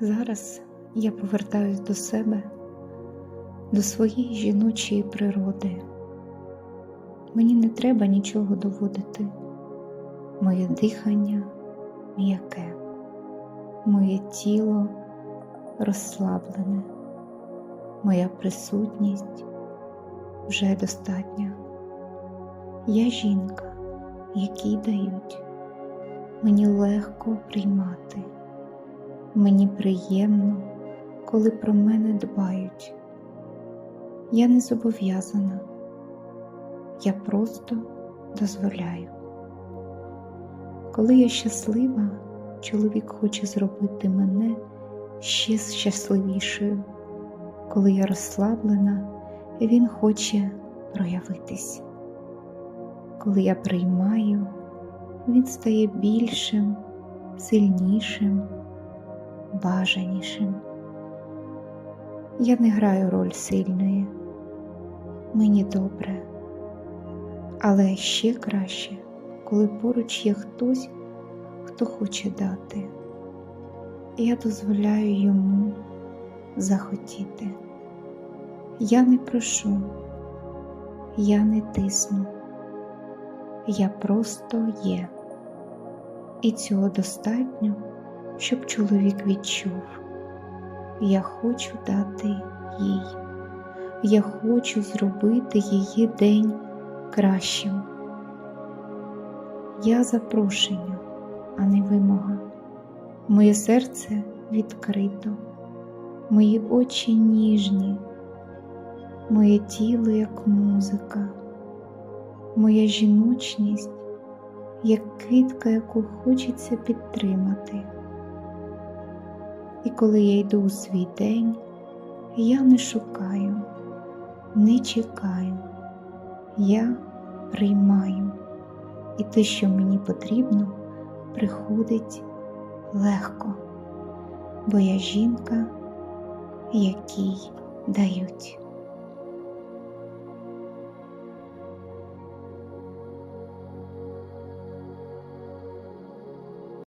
Зараз я повертаюсь до себе, до своєї жіночої природи. Мені не треба нічого доводити. Моє дихання м'яке, моє тіло розслаблене, моя присутність вже достатня. Я жінка, якій дають, мені легко приймати. Мені приємно, коли про мене дбають. Я не зобов'язана, я просто дозволяю. Коли я щаслива, чоловік хоче зробити мене ще щасливішою. Коли я розслаблена, він хоче проявитись. Коли я приймаю, він стає більшим, сильнішим бажанішим. Я не граю роль сильної, мені добре, але ще краще, коли поруч є хтось, хто хоче дати. Я дозволяю йому захотіти. Я не прошу, я не тисну, я просто є, і цього достатньо щоб чоловік відчув, я хочу дати їй, я хочу зробити її день кращим. Я запрошення, а не вимога. Моє серце відкрито, мої очі ніжні, моє тіло як музика, моя жіночність як квітка, яку хочеться підтримати. І коли я йду у свій день, я не шукаю, не чекаю, я приймаю, і те, що мені потрібно, приходить легко, бо я жінка, якій дають.